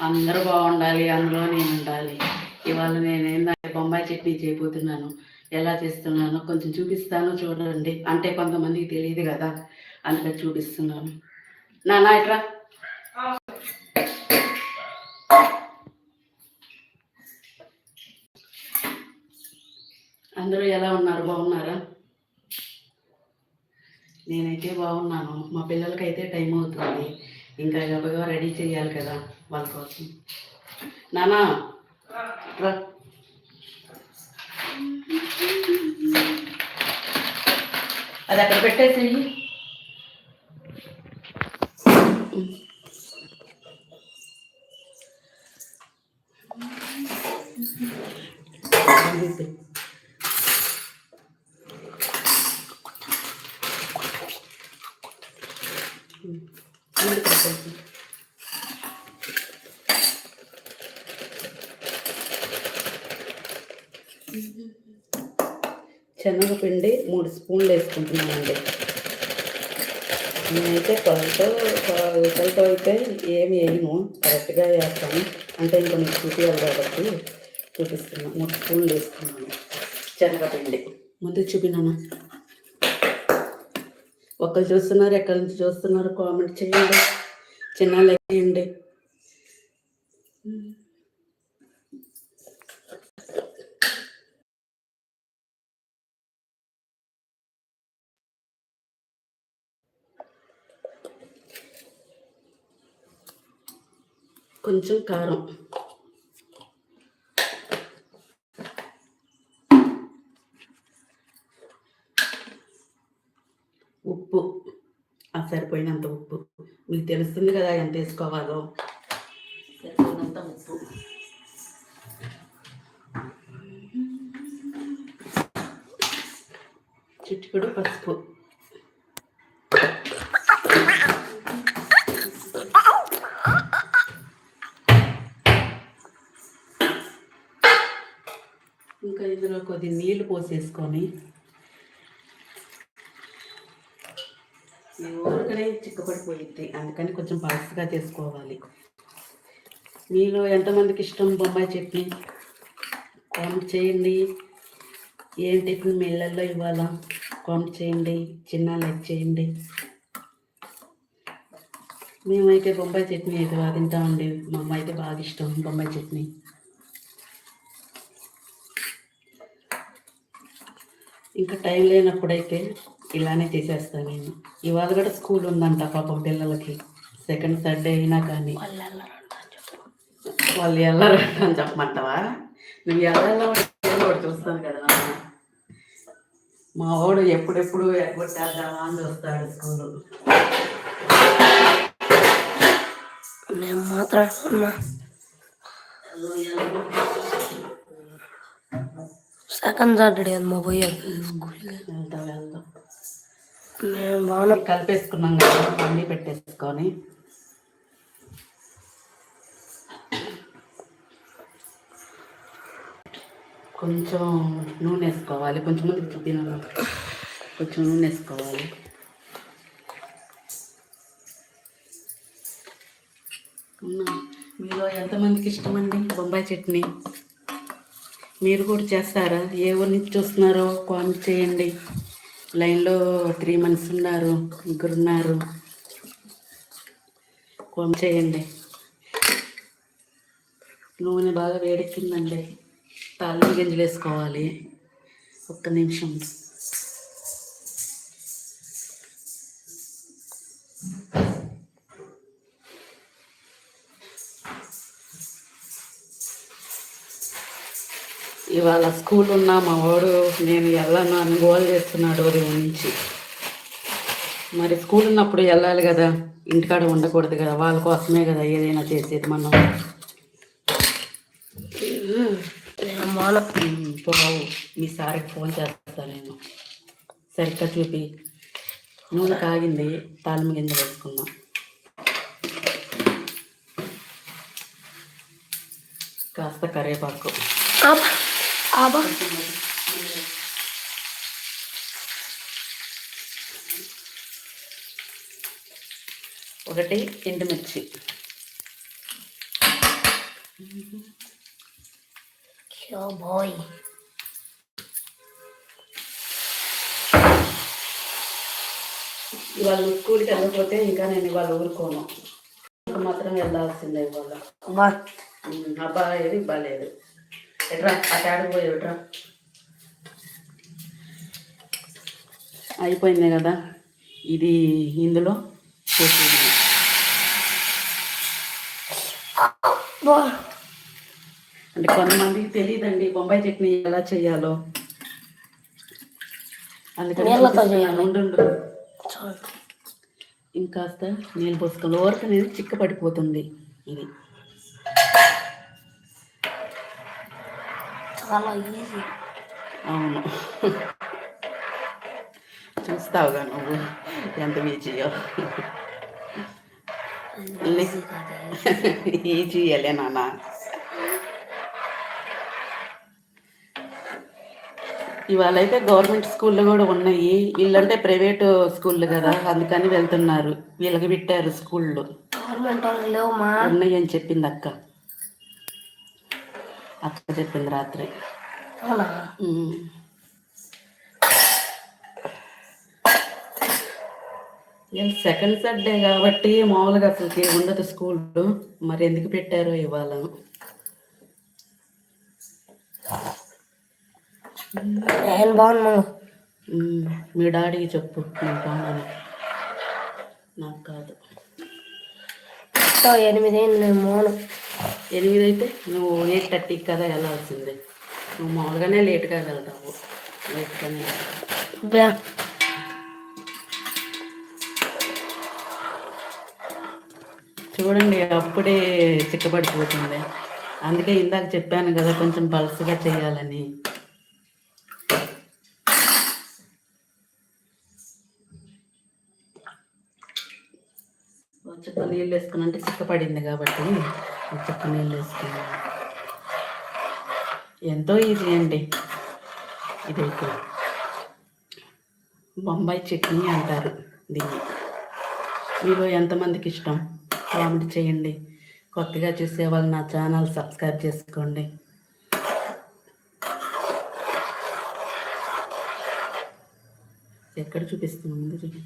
అందరూ బాగుండాలి అందులో నేను ఉండాలి ఇవాళ నేను ఏంటంటే బొంబాయి చట్నీ చేయబోతున్నాను ఎలా చేస్తున్నానో కొంచెం చూపిస్తాను చూడండి. అంటే కొంతమందికి తెలియదు కదా అందులో చూపిస్తున్నాను. నానా ఇట్రా. అందరూ ఎలా ఉన్నారు? బాగున్నారా? నేనైతే బాగున్నాను. మా పిల్లలకైతే టైం అవుతుంది. ఇంకా గబగబా రెడీ చేయాలి కదా. వాళ్ళ కోసం. నానా అది అక్కడ పెట్టేసేయి అందులో పెట్టేసేయి. పిండి మూడు స్పూన్లు వేసుకుంటున్నానండి. నేనైతే కొలతో కొలతో అయితే ఏమి వేయము కరెక్ట్గా వేస్తాను. అంటే ఇంకా మీకు చూపించాలి కాబట్టి చూపిస్తున్నాను మూడు స్పూన్లు వేసుకున్నాను శనగపిండి. ముందు చూపినాను. ఒకరు చూస్తున్నారు ఎక్కడి నుంచి చూస్తున్నారు? కామెంట్ చేయండి. చిన్న లైక్ చేయండి కొంచెం కారం. ఉప్పు. ఆ సరిపోయినంత ఉప్పు. మీకు తెలుస్తుంది కదా ఎంత వేసుకోవాలో. సరిపోయినంత ఉప్పు. చిటికెడు పసుపు. ఇందులో కొద్ది నీళ్ళు పోసేసుకొని ఈ ఊరికనే చిక్కపడిపోయింది అందుకని కొంచెం పలసగా చేసుకోవాలి. మీలో ఎంతమందికి ఇష్టం? బొంబాయి చట్నీ. కామెంట్ చేయండి. ఏం టిఫిన్ మీ ఇళ్ళల్లో ఇవ్వాలా? కామెంట్ చేయండి. చిన్న లైక్ చేయండి. మేమైతే బొంబాయి చట్నీ అయితే బాగా తింటామండి. మా అమ్మ అయితే బాగా ఇష్టం బొంబాయి చట్నీ. ఇంకా టైం లేనప్పుడైతే ఇలానే చేసేస్తాను నేను. ఇవాళ కూడా స్కూల్ ఉందంట పాపం పిల్లలకి. సెకండ్ సండే అయినా కానీ. వాళ్ళు వెళ్ళరు అని చెప్పమంటావా? నువ్వు ఒకటి చూస్తాను కదా. మా వాడు ఎప్పుడెప్పుడు ఎగ్గొట్టేద్దామా అని చూస్తాడు స్కూల్. మేము మాట్లాడుతున్నా సెకండ్ సాటర్డే మా పోయేది స్కూల్కి వెళ్తాం వెళ్దాం. మేము బాగా కలిపేసుకున్నాం కదా అన్నీ పెట్టేసుకొని. కొంచెం నూనె వేసుకోవాలి కొంచెం ముందు తినాలి కొంచెం నూనె వేసుకోవాలి. మీలో ఎంతమందికి ఇష్టమండి? బొంబాయి చట్నీ? మీరు కూడా చేస్తారా? ఏ ఊరి నుంచి చూస్తున్నారో కామెంట్ చేయండి. లైన్లో త్రీ మంత్స్ ఉన్నారు ముగ్గురు ఉన్నారు. కామెంట్ చేయండి. నూనె బాగా వేడెక్కిందండి. తాళ్ళ గింజలు వేసుకోవాలి. ఒక్క నిమిషం. ఇవాళ స్కూల్ ఉన్నా మా వాడు నేను వెళ్ళను అని గోల్ చేస్తున్నాడు ఉదయం నుంచి. మరి స్కూల్ ఉన్నప్పుడు వెళ్ళాలి కదా ఇంటికాడ ఉండకూడదు కదా వాళ్ళ కోసమే కదా ఏదైనా చేసేది మనం. పోవు మీ సార్కి ఫోన్ చేస్తా నేను. సరిగ్గా చూపి. నూనె కాగింది తాలింపు గింజలు వేసుకుందాం కాస్త కరివేపాకు. ఆబా ఆబా ఒకటి ఎండుమిర్చి క్యో బాయ్ ఇవాళ నువ్వు స్కూల్కి వెళ్ళకపోతే ఇంకా నేను ఇవాళ ఊరుకోను ఇంకా మాత్రం వెళ్ళాల్సిందే ఇవాళ బా ఉమ్, అబ్బా ఏది బాగాలేదు ఎట్రా? అయిపోయింది కదా. ఇది ఇందులో చేసేది. అంటే కొంతమందికి తెలియదండి బొంబాయి చట్నీ ఎలా చేయాలో. అందుకని ఇంకాస్త నీళ్ళు పోసుకోవాలి ఓరకు అనేది చిక్క పడిపోతుంది ఇది. చాలా ఈజీ అవును. చూస్తావుగా నువ్వు ఎంత ఈజీయో ఈజీ వెళ్ళే నాన్న. ఇవాళ అయితే గవర్నమెంట్ స్కూళ్ళు కూడా ఉన్నాయి. వీళ్ళంటే ప్రైవేట్ స్కూళ్ళు కదా అందుకని వెళ్తున్నారు. వీళ్ళకి పెట్టారు స్కూళ్ళు. గవర్నమెంట్ వాళ్ళు లేవుమా ఉన్నాయి అని చెప్పింది అక్క. అక్క చెప్పింది రాత్రి. సెకండ్ సండే కాబట్టి మామూలుగా అసలుకి ఉండదు స్కూల్ మరి ఎందుకు పెట్టారో ఇవాళ? నేను బాగున్నాను ఉమ్, మీ డాడీకి చెప్పు నేను బాగున్నాను నాకు కాదు. సో ఎనిమిది నేను మోను. ఎనిమిది అయితే నువ్వు ఎయిట్ థర్టీకి కదా వెళ్ళాల్సిందే. నువ్వు మామూలుగానే లేట్గా వెళ్తావు. లేట్గానే బ్యా. చూడండి అప్పుడే చిక్కబడిపోతుంది. అందుకే ఇందాక చెప్పాను కదా కొంచెం పలుసుగా చేయాలని. చుక్క నీళ్ళు వేసుకుని అంటే చిక్కపడింది కాబట్టి. చుక్క నీళ్ళు వేసుకున్నాను. ఎంతో ఈజీ అండి. ఇదైతే బొంబాయి చట్నీ అంటారు దీన్ని. మీలో ఎంతమందికి ఇష్టం? కామెంట్ చేయండి. కొత్తగా చూసే వాళ్ళు నా ఛానల్ సబ్స్క్రైబ్ చేసుకోండి. ఎక్కడ చూపిస్తున్నాం ఒకళ్ళు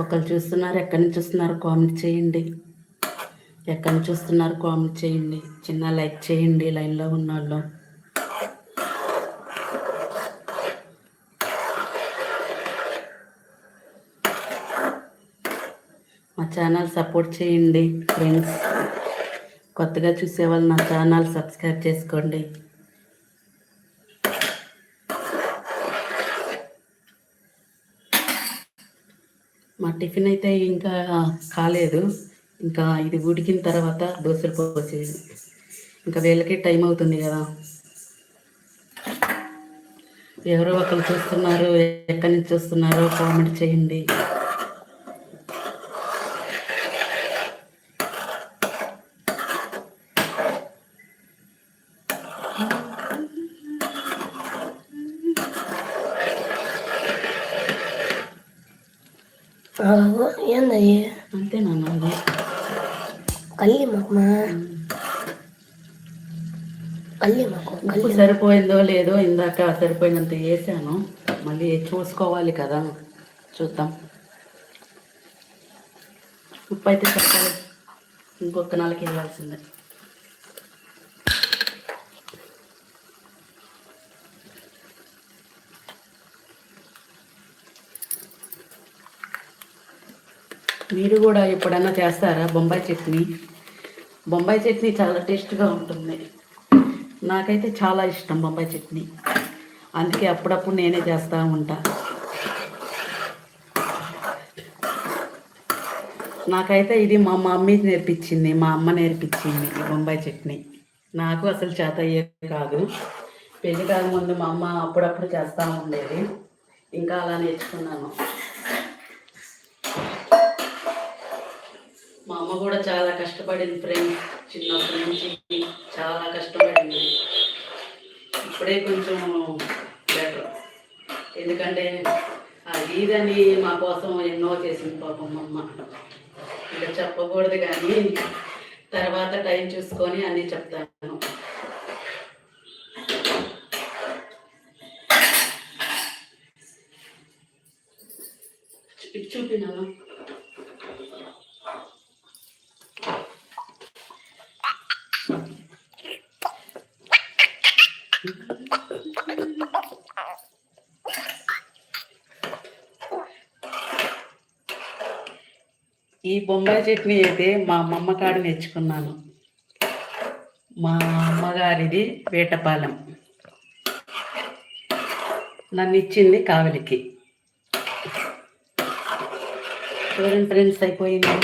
ఒకరు చూస్తున్నారు ఎక్కడి నుంచి చూస్తున్నారు కామెంట్ చేయండి. ఎక్కడ చూస్తున్నారు? కామెంట్ చేయండి. చిన్న లైక్ చేయండి. లైన్లో ఉన్న వాళ్ళు. మా ఛానల్ సపోర్ట్ చేయండి ఫ్రెండ్స్. కొత్తగా చూసే వాళ్ళు నా ఛానల్ సబ్స్క్రైబ్ చేసుకోండి. మా టిఫిన్ అయితే ఇంకా కాలేదు. ఇంకా ఇది ఉడికిన తర్వాత దోశలు పోసేది. ఇంకా వీళ్ళకి టైం అవుతుంది కదా. ఎవరో ఒకరు చూస్తున్నారు ఎక్కడి నుంచి చూస్తున్నారో కామెంట్ చేయండి ఏంది అంతే నాన్న అది కల్లి మాకు కల్లి మాకు ఉప్పు సరిపోయిందో లేదో ఇందాక సరిపోయినంత వేసాను మళ్ళీ చూసుకోవాలి కదా చూద్దాం. ఉప్పు అయితే సరిపోయి ఇంకొక నెలకి వెళ్ళాల్సిందే మీరు కూడా ఎప్పుడైనా చేస్తారా బొంబాయి చట్నీ? బొంబాయి చట్నీ చాలా టేస్ట్గా ఉంటుంది. నాకైతే చాలా ఇష్టం బొంబాయి చట్నీ. అందుకే అప్పుడప్పుడు నేనే చేస్తూ ఉంటా. నాకైతే ఇది మా మమ్మీ నేర్పించింది మా అమ్మ నేర్పించింది బొంబాయి చట్నీ. నాకు అసలు చేత అయ్యే కాదు. పెళ్ళి కాకముందు మా అమ్మ అప్పుడప్పుడు చేస్తూ ఉండేది. ఇంకా అలా నేర్చుకున్నాను. మా అమ్మ కూడా చాలా కష్టపడింది ఫ్రెండ్స్ చిన్నప్పటి నుంచి చాలా కష్టపడింది. ఇప్పుడే కొంచెం బెటర్ ఎందుకంటే ఆ ఇదని మా కోసం ఎన్నో చేసింది పాపం అమ్మ. ఇంకా చెప్పకూడదు కానీ తర్వాత టైం చూసుకొని అన్నీ చెప్తాను. చూపినా చూపినాను ఈ బొంబాయి చట్నీ అయితే మా అమ్మమ్మ కాడ నేర్చుకున్నాను. మా అమ్మగారిది వేటపాలెం. నన్ను ఇచ్చింది కావలికి. చూడండి ఫ్రెండ్స్ అయిపోయింది?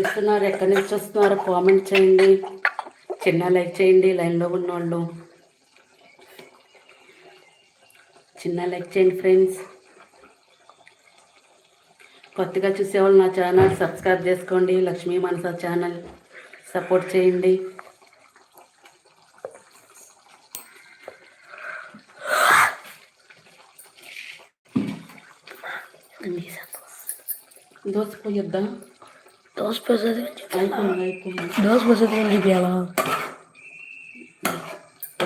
చూస్తున్నారు ఎక్కడి నుంచి వస్తున్నారు కామెంట్ చేయండి. చిన్న లైక్ చేయండి లైన్లో ఉన్నోళ్ళు. చిన్న లైక్ చేయండి ఫ్రెండ్స్ కొత్తగా చూసేవాళ్ళు నా ఛానల్ సబ్స్క్రైబ్ చేసుకోండి. లక్ష్మీ మనస ఛానల్ సపోర్ట్ చేయండి. దోశ పోయొద్దా దోశ పోసేది ఏం చూపించాలా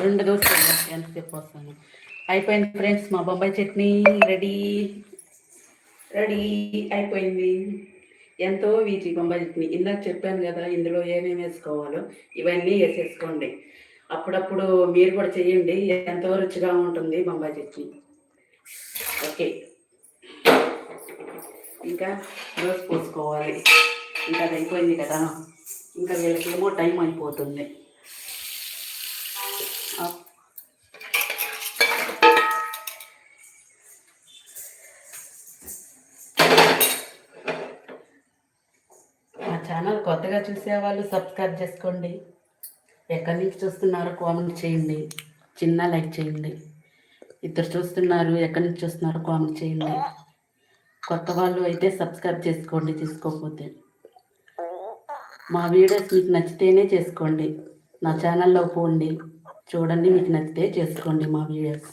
రెండు దోశలు ఎంతసేపు వస్తాను అయిపోయింది ఫ్రెండ్స్ మా బొంబాయి చట్నీ రెడీ. రెడీ అయిపోయింది. ఎంతో వీచి బొంబాయి చట్నీ. ఇందాక చెప్పాను కదా ఇందులో ఏమేమి వేసుకోవాలో ఇవన్నీ వేసేసుకోండి. అప్పుడప్పుడు మీరు కూడా చేయండి ఎంతో రుచిగా ఉంటుంది బొంబాయి చట్నీ. ఓకే. ఇంకా దోశ పోసుకోవాలి. ఇంకా అది అయిపోయింది కదా. ఇంకా వీళ్ళకేమో టైం అయిపోతుంది. మా ఛానల్ కొత్తగా చూసే వాళ్ళు సబ్స్క్రైబ్ చేసుకోండి. ఎక్కడి నుంచి చూస్తున్నారో కామెంట్ చేయండి. చిన్న లైక్ చేయండి. ఇద్దరు చూస్తున్నారు ఎక్కడి నుంచి చూస్తున్నారో కామెంట్ చేయండి. కొత్త వాళ్ళు అయితే సబ్స్క్రైబ్ చేసుకోండి తీసుకోకపోతే. మా వీడియోస్ మీకు నచ్చితేనే చేసుకోండి. నా ఛానల్లో పోండి. చూడండి మీకు నచ్చితే చేసుకోండి మా వీడియోస్.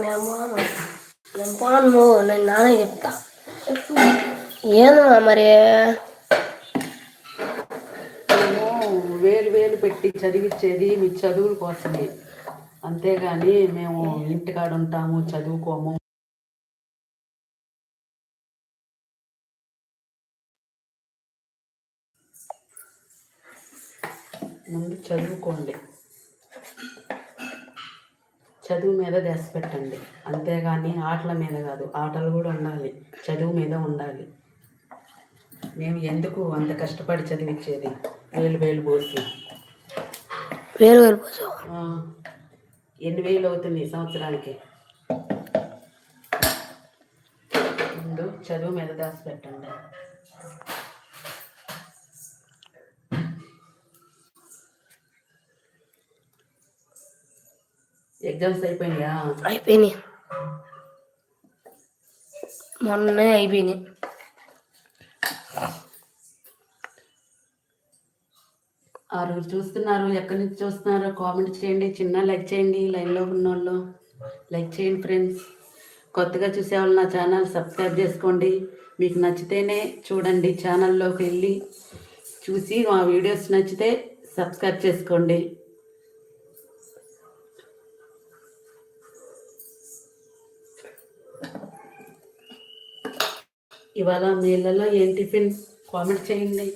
నేను పోను నేను పోను నేను చెప్తా ఏందమ్మా మరి మేము వేలు వేలు పెట్టి చదివించేది మీ చదువుల కోసమే. అంతేగాని మేము ఇంటికాడ ఉంటాము చదువుకోము. ముందు చదువుకోండి. చదువు మీద దశ పెట్టండి. అంతేగాని ఆటల మీద కాదు ఆటలు కూడా ఉండాలి చదువు మీద ఉండాలి. మేము ఎందుకు అంత కష్టపడి చదివించేది వేలు వేలు పోసి. వేరు పోసావు ఆ, ఎన్ని వేలు అవుతుంది సంవత్సరానికి? ముందు చదువు మీద దాచి పెట్టండి. ఎగ్జామ్స్ అయిపోయినాయా? అయిపోయినాయి. మొన్నే అయిపోయినాయి. ఆరుగురు చూస్తున్నారు ఎక్కడి నుంచి చూస్తున్నారో? కామెంట్ చేయండి చిన్న లైక్ చేయండి లైన్లో ఉన్నోళ్ళు లైక్ చేయండి ఫ్రెండ్స్. కొత్తగా చూసేవాళ్ళు నా ఛానల్ సబ్స్క్రైబ్ చేసుకోండి. మీకు నచ్చితేనే చూడండి ఛానల్లోకి వెళ్ళి చూసి మా వీడియోస్ నచ్చితే సబ్స్క్రైబ్ చేసుకోండి. ఇవాళ మీ ఏం టిఫిన్? కామెంట్ చేయండి.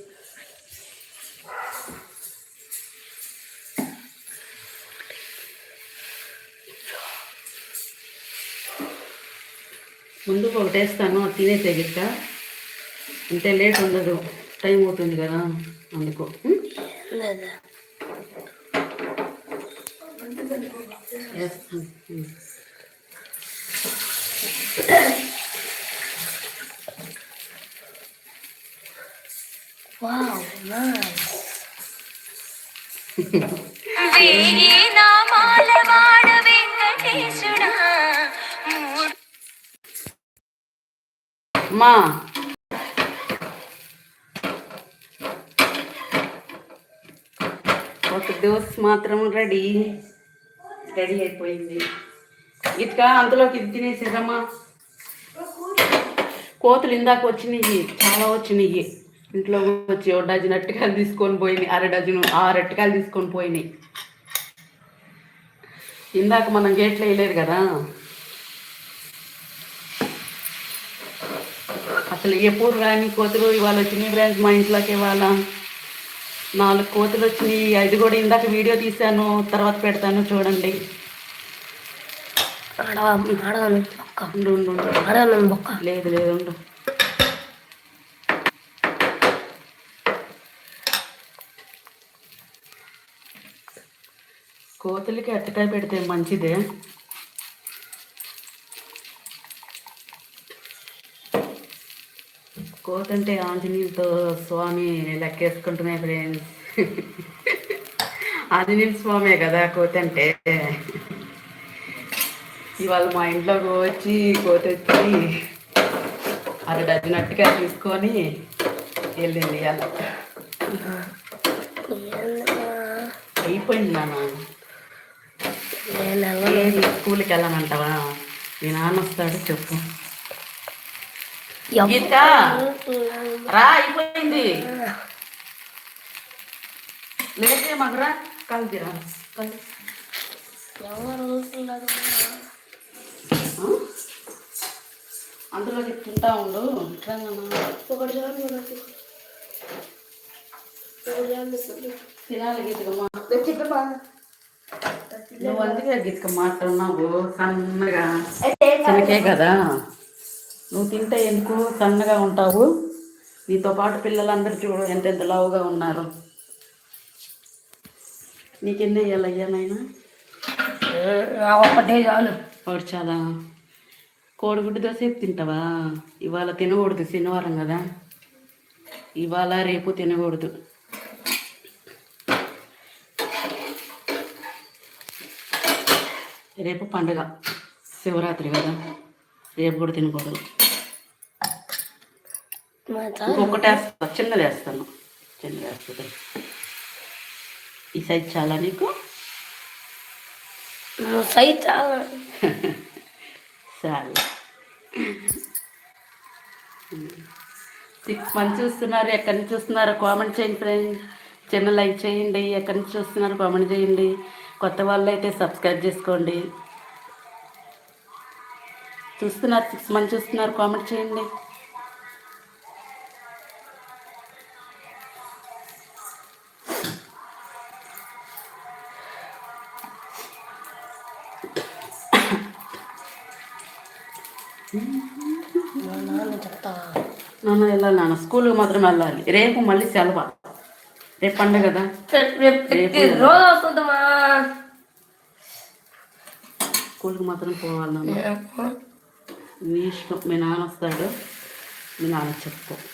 ముందు ఒకటేస్తాను తినేసే గిట్ట. అంటే లేట్ ఉండదు టైం అవుతుంది కదా అందుకు. వేస్తాను. Wow, nice. మా. ఒక డోస్ మాత్రం రెడీ రెడీ అయిపోయింది. ఇటుక అందులోకి ఇది తినేసేదమ్మా. కోతులు ఇందాక వచ్చినాయి చాలా వచ్చినాయి. ఇంట్లో వచ్చి ఒక డజన్ అరటికాయలు తీసుకొని పోయినాయి అర డజను ఆరు అరటికాయలు తీసుకొని పోయినాయి. ఇందాక మనం గేట్లు వేయలేదు కదా? అసలు ఎప్పుడు రాని కోతులు ఇవాళ వచ్చినాయి ఫ్రెండ్స్ మా ఇంట్లోకి ఇవాళ. నాలుగు కోతులు వచ్చినాయి. అది కూడా ఇందాక వీడియో తీశాను తర్వాత పెడతాను చూడండి. లేదు లేదు కోతులకి అట్టకాయ పెడితే మంచిదే. కోతంటే ఆంజనేయులతో స్వామి లెక్కేసుకుంటున్నాయి ఫ్రెండ్స్. ఆంజనేయుల స్వామే కదా కోతంటే. ఇవాళ మా ఇంట్లోకి వచ్చి కోత వచ్చి అర డజన్ అట్టుగా తీసుకొని వెళ్ళింది ఇవాళ. అయిపోయింది నాన్న. ఏది స్కూల్కి వెళ్ళమంటావా? మీ నాన్న వస్తాడు చెప్పు. గీత రా అయిపోయింది. లేదే మగరా కలిదిరా? అందులోకి తింటా ఉండు. తినాలి చిక్కమా. నువ్వు అందుకే గీతక మాట్లాడినావు సన్నగా. చిన్నకే కదా. నువ్వు తింటే ఎందుకు సన్నగా ఉంటావు? నీతో పాటు పిల్లలందరూ చూడు ఎంత ఎంత లావుగా ఉన్నారు. నీకెన్ని వేయాలి అయ్యా నాయన? ఆ ఒక్కటే చాలు. ఒకటి చాలా కోడిగుడ్డు దోశ తింటావా? ఇవాళ తినకూడదు శనివారం కదా. ఇవాళ రేపు తినకూడదు. రేపు పండుగ. శివరాత్రి కదా. రేపు కూడా తినకూడదు. ఇంకొకటి వేస్తా. చిన్నది వేస్తాను. చిన్నది వేస్తుంది ఈ సైజ్ చాలా నీకు? నువ్వు సై చాలు. చాలు. సిక్స్ చూస్తున్నారు. ఎక్కడి నుంచి చూస్తున్నారో? కామెంట్ చేయండి ఫ్రెండ్స్. చిన్న లైక్ చేయండి. ఎక్కడి నుంచి చూస్తున్నారు? కామెంట్ చేయండి. కొత్త వాళ్ళు అయితే సబ్స్క్రైబ్ చేసుకోండి. చూస్తున్నారు సిక్స్ మంత్స్ చూస్తున్నారు కామెంట్ చేయండి. నాన్న వెళ్ళాలి నాన్న స్కూల్కి మాత్రం వెళ్ళాలి. రేపు మళ్ళీ సెలవు. రేపు పండుగ కదా? రోజు వస్తుందమ్మా. స్కూల్కి మాత్రం పోవాలి నీ ఇష్టం మీ నాన్న వస్తాడు మీ నాన్న ఫోన్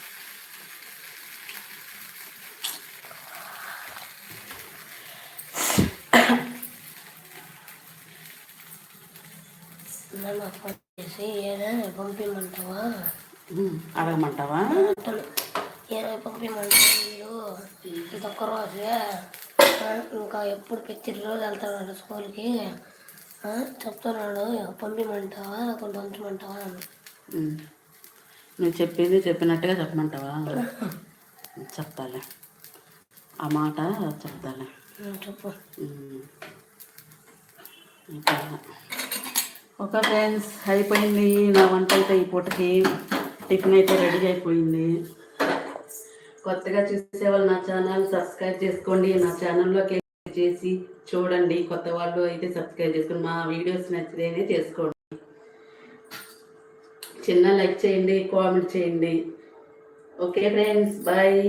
చేసి ఏదైనా పంపించమంటావా? అడగమంటావా? అంటాను ఏదైనా పంపించమంటావా వీళ్ళు రోజే ఇంకా ఎప్పుడు ప్రతి రోజు వెళ్తున్నాడు స్కూల్కి చెప్తున్నాడు పంపించమంటావా లేకుంటే ఉంచమంటావా. నువ్వు చెప్పింది చెప్పినట్టుగా చెప్పమంటావా? చెప్తాలే. ఆ మాట చెప్తాలే. చెప్పు. ఇంకా. ఓకే ఫ్రెండ్స్ అయిపోయింది. నా వంట అయితే ఈ పూటకి టిఫిన్ అయితే రెడీ అయిపోయింది. కొత్తగా చూసే వాళ్ళు నా ఛానల్ సబ్స్క్రైబ్ చేసుకోండి. నా ఛానల్లోకి చేసి చూడండి. కొత్త వాళ్ళు అయితే సబ్స్క్రైబ్ చేసుకోండి మా వీడియోస్ నచ్చితేనే చేసుకోండి. చిన్న లైక్ చేయండి కామెంట్ చేయండి. Okay friends bye.